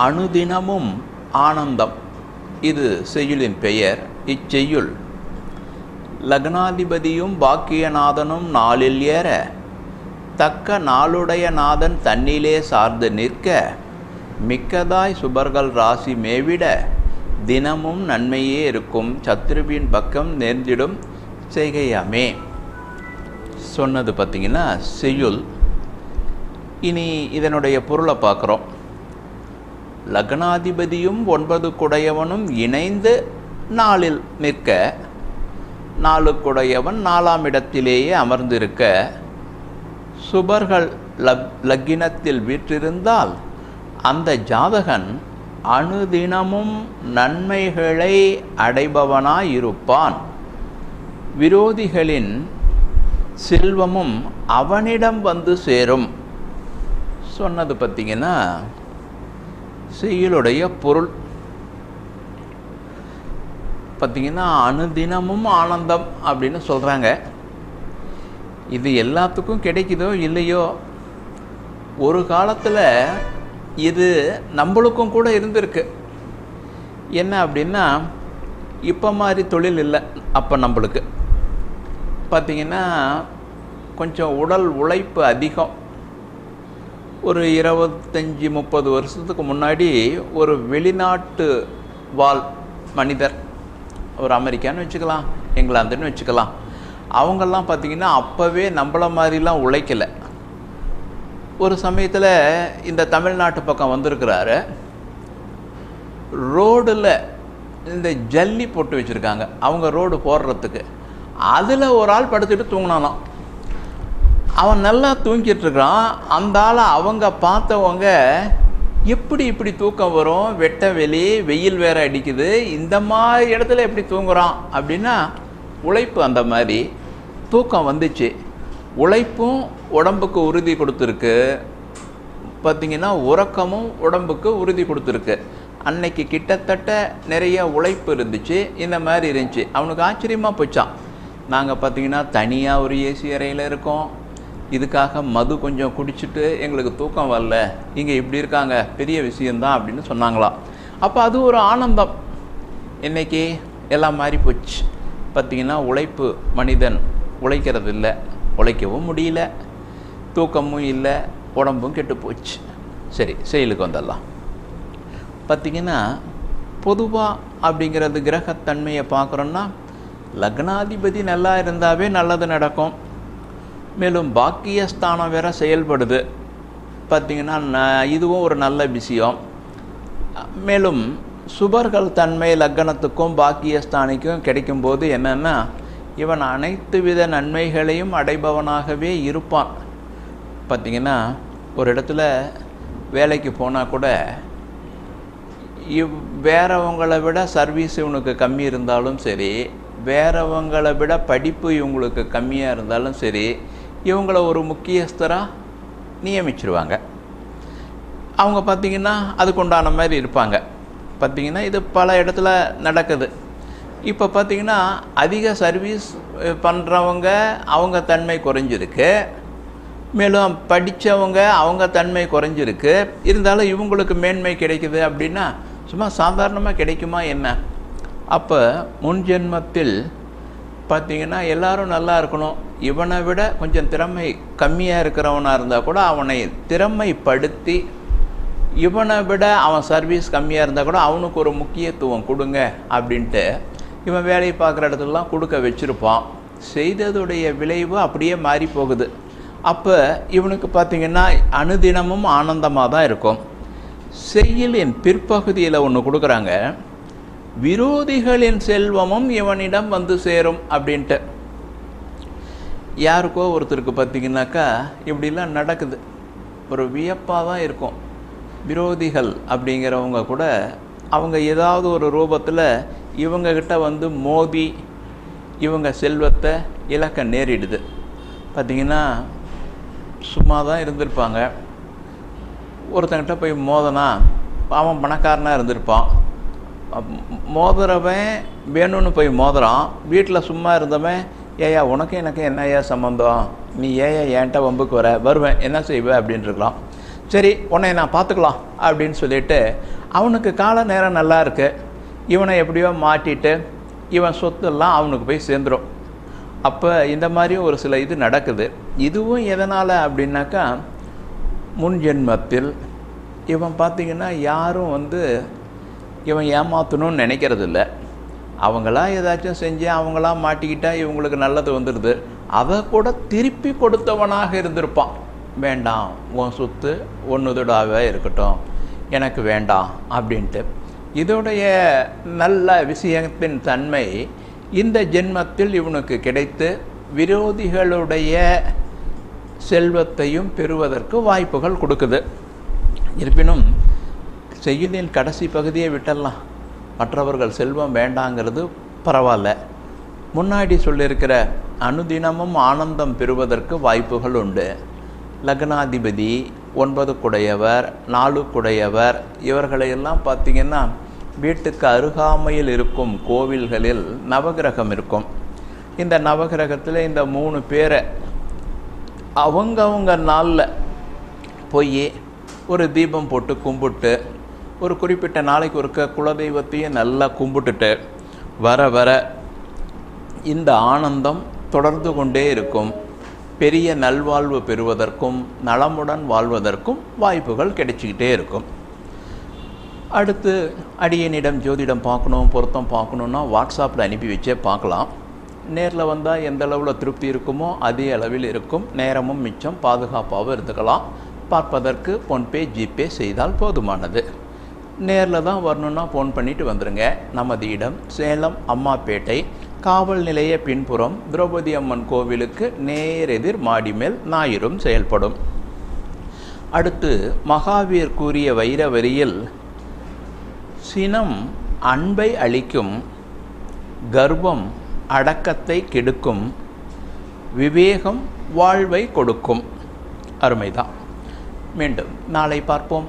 அணுதினமும் ஆனந்தம். இது செய்யுளின் பெயர். இச்செய்யுள். லக்னாதிபதியும் பாக்கியநாதனும் நாளில் ஏற. தக்க நாளுடைய நாதன் தன்னிலே சார்ந்து நிற்க. மிக்கதாய் சுபர்கள் ராசி மேவிட. தினமும் நன்மையே இருக்கும். சத்ருவின் பக்கம் நேர்ந்திடும் செய்கையாமே. சொன்னது பார்த்திங்கன்னா செய்யுள். இனி இதனுடைய பொருளை பார்க்குறோம். லக்னாதிபதியும் ஒன்பது குடையவனும் இணைந்து நாளில் நிற்க நாளுக்குடையவன் நாலாம் இடத்திலேயே அமர்ந்திருக்க சுபர்கள் லக் லக்கினத்தில் வீற்றிருந்தால் அந்த ஜாதகன் அணுதினமும் நன்மைகளை அடைபவனாயிருப்பான். விரோதிகளின் செல்வமும் அவனிடம் வந்து சேரும். சொன்னது பார்த்திங்கன்னா செய்யுளுடைய பொருள். பார்த்திங்கன்னா அனுதினமும் ஆனந்தம் அப்படின்னு சொல்கிறாங்க இது எல்லாத்துக்கும் கிடைக்குதோ இல்லையோ ஒரு காலத்தில் இது நம்மளுக்கும் கூட இருந்திருக்கு. என்ன அப்படின்னா இப்போ மாதிரி தொழில் இல்லை அப்போ நம்மளுக்கு. பார்த்திங்கன்னா கொஞ்சம் உடல் உழைப்பு அதிகம். ஒரு இருபத்தஞ்சி முப்பது வருஷத்துக்கு முன்னாடி ஒரு வெளிநாட்டு வாழ் மனிதர் ஒரு அமெரிக்கான்னு வச்சுக்கலாம் இங்கிலாந்துன்னு வச்சுக்கலாம் அவங்கெல்லாம் பார்த்திங்கன்னா அப்போவே நம்மள மாதிரிலாம் உழைக்கலை. ஒரு சமயத்தில் இந்த தமிழ்நாட்டு பக்கம் வந்திருக்கிறாரு. ரோடில் இந்த ஜல்லி போட்டு வச்சுருக்காங்க. அவங்க ரோடு போடுறதுக்கு. அதில் ஒரு ஆள் படுத்துட்டு தூங்கினாலும் அவன் நல்லா தூங்கிட்டு இருக்கிறான். அந்த ஆளை அவங்க பார்த்தவங்க எப்படி இப்படி தூக்கம் வரும்? வெட்ட வெளி வெயில் வேற அடிக்குது. இந்த மாதிரி இடத்துல எப்படி தூங்குறான்? அப்படின்னா உழைப்பு அந்த மாதிரி. தூக்கம் வந்துச்சு. உழைப்பும் உடம்புக்கு உறுதி கொடுத்துருக்கு. பார்த்திங்கன்னா உறக்கமும் உடம்புக்கு உறுதி கொடுத்துருக்கு. அன்னைக்கு கிட்டத்தட்ட நிறைய உழைப்பு இருந்துச்சு. இந்த மாதிரி இருந்துச்சு. அவனுக்கு ஆச்சரியமாக போச்சான் நாங்கள் பார்த்திங்கன்னா தனியாக ஒரு ஏசி அறையில் இருக்கோம். இதுக்காக மது கொஞ்சம் குடிச்சிட்டு எங்களுக்கு தூக்கம் வரல. இங்கே இப்படி இருக்காங்க. பெரிய விஷயந்தான் அப்படின்னு சொன்னாங்களாம் அப்போ அது ஒரு ஆனந்தம். இன்றைக்கி எல்லாம் மாறி போச்சு. பார்த்திங்கன்னா உழைப்பு மனிதன் உழைக்கிறது இல்லை. உழைக்கவும் முடியல. தூக்கமும் இல்லை. உடம்பும் கெட்டு போச்சு. சரி செயலுக்கு வந்துடலாம். பார்த்திங்கன்னா பொதுவாக அப்படிங்கிறது கிரகத்தன்மையை பார்க்குறோன்னா லக்னாதிபதி நல்லா இருந்தாவே நல்லது நடக்கும். மேலும் பாக்கியஸ்தானம் வேற செயல்படுது. பார்த்திங்கன்னா இதுவும் ஒரு நல்ல விஷயம். மேலும் சுபர்கள் தன்மை லக்னத்துக்கும் பாக்கியஸ்தானிக்கும் கிடைக்கும்போது என்னென்னா இவன் அனைத்து வித நன்மைகளையும் அடைபவனாகவே இருப்பான். பார்த்திங்கன்னா ஒரு இடத்துல வேலைக்கு போனால் கூட இவ் வேறவங்களை விட சர்வீஸ் இவனுக்கு கம்மி இருந்தாலும் சரி வேறவங்களை விட படிப்பு இவங்களுக்கு கம்மியாக இருந்தாலும் சரி இவங்களை ஒரு முக்கியஸ்தராக நியமிச்சிருவாங்க. அவங்க பார்த்திங்கன்னா அதுக்குண்டான மாதிரி இருப்பாங்க. பார்த்திங்கன்னா இது பல இடத்துல நடக்குது. இப்போ பார்த்திங்கன்னா அதிக சர்வீஸ் பண்ணுறவங்க அவங்க தன்மை குறைஞ்சிருக்கு. மேலும் படித்தவங்க அவங்க தன்மை குறைஞ்சிருக்கு. இருந்தாலும் இவங்களுக்கு மேன்மை கிடைக்குது அப்படின்னா சும்மா சாதாரணமாக கிடைக்குமா என்ன? அப்போ முன் ஜென்மத்தில் பார்த்தீங்கன்னா எல்லாரும் நல்லா இருக்கணும். இவனை விட கொஞ்சம் திறமை கம்மியாக இருக்கிறவனாக இருந்தால் கூட அவனை திறமைப்படுத்தி இவனை விட அவன் சர்வீஸ் கம்மியாக இருந்தால் கூட அவனுக்கு ஒரு முக்கியத்துவம் கொடுங்க அப்படின்ட்டு இவன் வேலையை பார்க்குற இடத்துலலாம் கொடுக்க வச்சுருப்பான். செய்ததுடைய விளைவு அப்படியே மாறி போகுது. அப்போ இவனுக்கு பார்த்திங்கன்னா அனுதினமும் ஆனந்தமாக தான் இருக்கும். செய்யலின் பிற்பகுதியில் ஒன்று கொடுக்குறாங்க. விரோதிகளின் செல்வமும் இவனிடம் வந்து சேரும் அப்படின்ட்டு. யாருக்கோ ஒருத்தருக்கு பார்த்தீங்கன்னாக்கா இப்படிலாம் நடக்குது. ஒரு வியப்பாக தான் இருக்கும். விரோதிகள் அப்படிங்கிறவங்க கூட அவங்க ஏதாவது ஒரு ரூபத்தில் இவங்கக்கிட்ட வந்து மோதி இவங்க செல்வத்தை இழக்க நேரிடுது. பார்த்திங்கன்னா சும்மா தான் இருந்திருப்பாங்க. ஒருத்தங்கிட்ட போய் மோதனா அவன் பணக்காரனாக இருந்திருப்பான். மோதுறவன் வேணும்னு போய் மோதுறான் வீட்டில் சும்மா இருந்தவன் ஏயா உனக்கு என்ன ஏன் சம்மந்தம் நீ ஏயா என்கிட்ட வம்புக்கு வர? வருவேன். என்ன செய்வ? அப்படின்னு இருக்கலாம் சரி உன்னை நான் பார்த்துக்கலாம் அப்படின்னு சொல்லிட்டு அவனுக்கு கால நேரம் நல்லா இருக்கு. இவனை எப்படியோ மாட்டிட்டு இவன் சொத்தெல்லாம் அவனுக்கு போய் சேர்ந்துடும் அப்போ இந்த மாதிரி ஒரு சில இது நடக்குது. இதுவும் எதனால் அப்படின்னாக்கா முன் ஜென்மத்தில் இவன் பார்த்திங்கன்னா யாரும் வந்து இவன் ஏமாற்றணும்னு நினைக்கிறது இல்லை அவங்களா ஏதாச்சும் செஞ்சு அவங்களாம் மாட்டிக்கிட்டால் இவங்களுக்கு நல்லது வந்துடுது. அதை கூட திருப்பி கொடுத்தவனாக இருந்திருப்பான். வேண்டாம் உன் சொத்து ஒன்றுதடாவே இருக்கட்டும். எனக்கு வேண்டாம் அப்படின்ட்டு. இதோடைய நல்ல விஷயத்தின் தன்மை இந்த ஜென்மத்தில் இவனுக்கு கிடைத்து விரோதிகளுடைய செல்வத்தையும் பெறுவதற்கு வாய்ப்புகள் கொடுக்குது. இருப்பினும் செய்யுளின் கடைசி பகுதியை விட்டலாம். மற்றவர்கள் செல்வம் வேண்டாங்கிறது பரவாயில்ல. முன்னாடி சொல்லியிருக்கிற அனுதினமும் ஆனந்தம் பெறுவதற்கு வாய்ப்புகள் உண்டு. லக்னாதிபதி ஒன்பது குடையவர் நாலு குடையவர் இவர்களையெல்லாம் பார்த்திங்கன்னா வீட்டுக்கு அருகாமையில் இருக்கும் கோவில்களில் நவகிரகம் இருக்கும். இந்த நவகிரகத்தில் இந்த மூணு பேரை அவங்கவுங்க நாளில் போய் ஒரு தீபம் போட்டு கும்பிட்டு ஒரு குறிப்பிட்ட நாளைக்கு ஒருக்க குலதெய்வத்தையும் நல்லா கும்பிட்டுட்டு வர வர இந்த ஆனந்தம் தொடர்ந்து கொண்டே இருக்கும். பெரிய நல்வாழ்வு பெறுவதற்கும் நலமுடன் வாழ்வதற்கும் வாய்ப்புகள் கிடைச்சிக்கிட்டே இருக்கும். அடுத்து அடியனிடம் ஜோதிடம் பார்க்கணும் பொருத்தம் பார்க்கணுன்னா வாட்ஸ்அப்பில் அனுப்பி வச்சே பார்க்கலாம். நேரில் வந்தால் எந்த அளவில் திருப்தி இருக்குமோ அதே அளவில் இருக்கும். நேரமும் மிச்சம் பாதுகாப்பாகவும் இருந்துக்கலாம். பார்ப்பதற்கு ஃபோன்பே ஜிபே செய்தால் போதுமானது. நேரில் தான் வரணுன்னா ஃபோன் பண்ணிட்டு வந்துடுங்க நமது இடம் சேலம் அம்மாப்பேட்டை. காவல் நிலைய பின்புறம் திரௌபதி அம்மன் கோவிலுக்கு நேரெதிர் மாடி மேல் ஞாயிறும் செயல்படும். அடுத்து மகாவீர் கூறிய வைர வரியில் சினம் அன்பை அளிக்கும் கர்வம் அடக்கத்தை கெடுக்கும் விவேகம் வாழ்வை கொடுக்கும். அருமைதான். மீண்டும் நாளை பார்ப்போம்.